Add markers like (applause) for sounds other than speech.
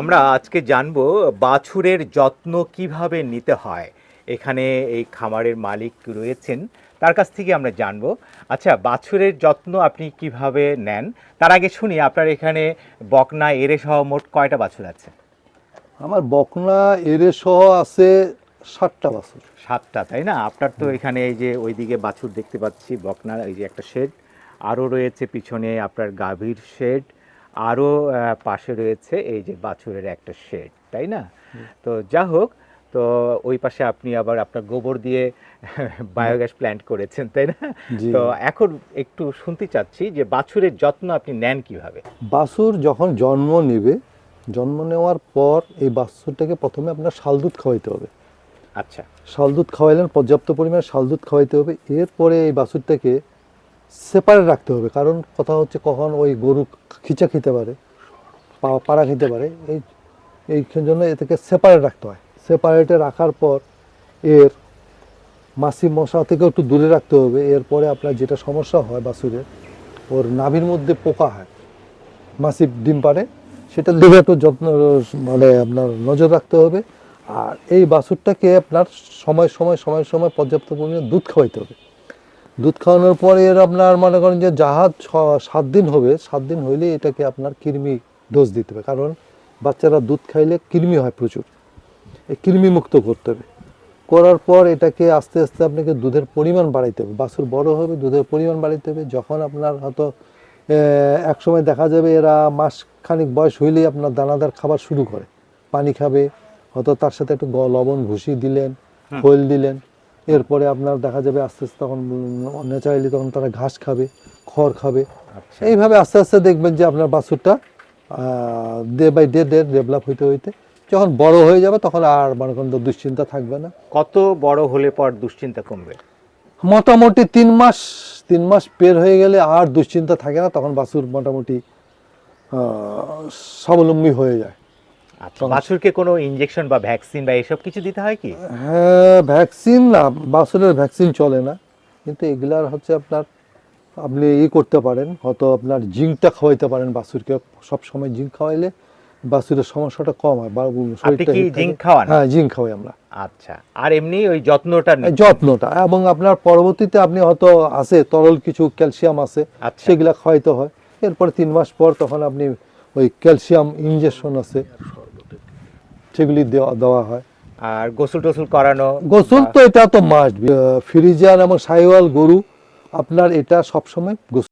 আমরা আজকে জানব বাছুরের যত্ন কীভাবে নিতে হয়। এখানে এই খামারের মালিক রয়েছেন তার কাছ থেকে আমরা জানব। আচ্ছা বাছুরের যত্ন আপনি কীভাবে নেন? তার আগে শুনি আপনার এখানে বকনা এরে সহ মোট কয়টা বাছুর আছে? আমার বকনা এরে সহ আছে সাতটা বাছুর। সাতটা তাই না? আপনার তো এখানে এই যে ওইদিকে বাছুর দেখতে পাচ্ছি বকনার এই যে একটা শেড। আরও রয়েছে পিছনে আপনার গাভীর শেড। আরও পাশে রয়েছে এই যে বাছুরের একটা শেড তাই না? তো যা হোক তো ওই পাশে আপনি আবার আপনার গোবর দিয়ে (laughs) বায়োগ্যাস প্ল্যান্ট করেছেন তাই না? তো এখন একটু শুনতে চাচ্ছি যে বাছুরের যত্ন আপনি নেন কীভাবে? বাছুর যখন জন্ম নেবে জন্ম নেওয়ার পর এই বাছুরটাকে প্রথমে আপনার শাল দুধ খাওয়াইতে হবে। আচ্ছা। শাল দুধ খাওয়াইলেন পর্যাপ্ত পরিমাণে শাল দুধ খাওয়াইতে হবে। এরপরে এই বাছুরটাকে সেপারেট রাখতে হবে। কারণ কথা হচ্ছে কখন ওই গরু খিচা খেতে পারে পাড়া খেতে পারে। এই এই জন্য এটাকে সেপারেট রাখতে হয়। সেপারেটে রাখার পর এর মাসি মশা থেকে একটু দূরে রাখতে হবে। এরপরে আপনার যেটা সমস্যা হয় বাছুরের ওর নাভির মধ্যে পোকা হয়। মাসি ডিম পারে সেটার দিকে একটু যত্ন মানে আপনার নজর রাখতে হবে। আর এই বাছুরটাকে আপনার সময় সময় সময় সময় পর্যাপ্ত পরিমাণে দুধ খাওয়াইতে হবে। দুধ খাওয়ানোর পরে এর আপনার মনে করেন যে জাহাজ ছ- সাত দিন হবে। সাত দিন হইলে এটাকে আপনার কৃমি ডোজ দিতে হবে। কারণ বাচ্চারা দুধ খাইলে কৃমি হয় প্রচুর। এই কৃমি মুক্ত করতে হবে। করার পর এটাকে আস্তে আস্তে আপনাকে দুধের পরিমাণ বাড়াইতে হবে। বাছুর বড় হবে দুধের পরিমাণ বাড়াইতে হবে। যখন আপনার হয়তো এক সময় দেখা যাবে এরা মাস খানিক বয়স হইলেই আপনার দানাদার খাবার শুরু করে। পানি খাবে হয়তো তার সাথে একটু লবণ ভুসি দিলেন খোল দিলেন। এরপরে আপনার দেখা যাবে আস্তে আস্তে তখন ন্যাচারালি তখন তারা ঘাস খাবে খড় খাবে। আচ্ছা। এইভাবে আস্তে আস্তে দেখবেন যে আপনার বাছুরটা day by day day develop হইতে হইতে। যখন বড় হয়ে যাবে তখন আর মনে করেন তো দুশ্চিন্তা থাকবে না। কত বড় হলে পর দুশ্চিন্তা কমবে? মোটামুটি তিন মাস তিন মাস পের হয়ে গেলে আর দুশ্চিন্তা থাকে না তখন বাছুর মোটামুটি স্বাবলম্বী হয়ে যায়। বাছুরকে কোনো ইনজেকশন বা ভ্যাকসিন বা এসব কিছু দিতে হয় কি? হ্যাঁ ভ্যাকসিন না বাছুরের ভ্যাকসিন চলে না। কিন্তু এগুলার হচ্ছে আপনার আপনি ই করতে পারেন হয়তো আপনার জিঙ্কটা খাওয়াইতে পারেন বাছুরকে। সব সময় জিঙ্ক খাওয়াইলে বাছুরের সমস্যাটা কম হয় বা শরীরটা কি। জিঙ্ক খাওয়ান? হ্যাঁ জিঙ্ক খাওয়াই আমরা। আচ্ছা আর এমনি ওই যত্নটা যত্নটা এবং আপনার পরবর্তীতে আপনি হয়তো আছে তরল কিছু ক্যালসিয়াম আছে আচ্ছা। সেগুলা খাওয়াইতে হয়। এরপর তিন মাস পর তখন আপনি ওই ক্যালসিয়াম ইনজেকশন আছে। সেগুলি দেওয়া দেওয়া হয়। আর গোসল টোসল করানো গোসল তো এটা তো মাস্ট ফ্রিজিয়ান এবং সাইওয়াল গরু আপনার এটা সবসময় গোসল